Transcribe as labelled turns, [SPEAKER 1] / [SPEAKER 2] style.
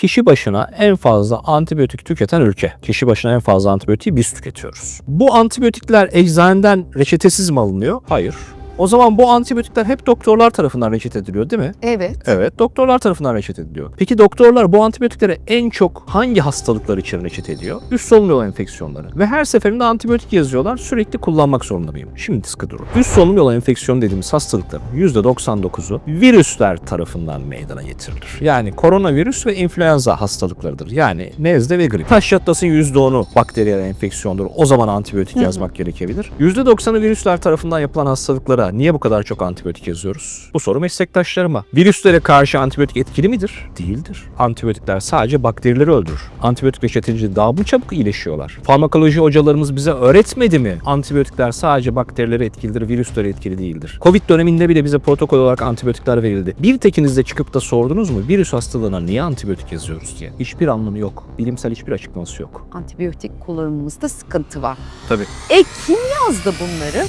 [SPEAKER 1] kişi başına en fazla antibiyotik tüketen ülke. Kişi başına en fazla antibiyotiği biz tüketiyoruz. Bu antibiyotikler eczaneden reçetesiz mi alınıyor? Hayır. O zaman bu antibiyotikler hep doktorlar tarafından reçete ediliyor değil mi?
[SPEAKER 2] Evet.
[SPEAKER 1] Evet, doktorlar tarafından reçete ediliyor. Peki doktorlar bu antibiyotiklere en çok hangi hastalıklar için reçete ediyor? Üst solunum yolu enfeksiyonları. Ve her seferinde antibiyotik yazıyorlar. Sürekli kullanmak zorunda mıyım? Şimdi sıkı durun. Üst solunum yolu enfeksiyonu dediğimiz hastalıkların %99'u virüsler tarafından meydana getirilir. Yani koronavirüs ve influenza hastalıklarıdır. Yani nezle ve grip. Taş çatlasın %10'u bakteriyel enfeksiyondur. O zaman antibiyotik yazmak gerekebilir. %90'ı virüsler tarafından yapılan hastalıklara niye bu kadar çok antibiyotik yazıyoruz? Bu soru meslektaşlarıma. Virüslere karşı antibiyotik etkili midir? Değildir. Antibiyotikler sadece bakterileri öldürür. Antibiyotik reçetince daha mı çabuk iyileşiyorlar? Farmakoloji hocalarımız bize öğretmedi mi? Antibiyotikler sadece bakterilere etkilidir, virüslere etkili değildir. Covid döneminde bile bize protokol olarak antibiyotikler verildi. Bir tekinizde çıkıp da sordunuz mu virüs hastalığına niye antibiyotik yazıyoruz diye? Hiçbir anlamı yok. Bilimsel hiçbir açıklaması yok.
[SPEAKER 2] Antibiyotik kullanımımızda sıkıntı var.
[SPEAKER 1] Tabii.
[SPEAKER 2] E kim yazdı bunları?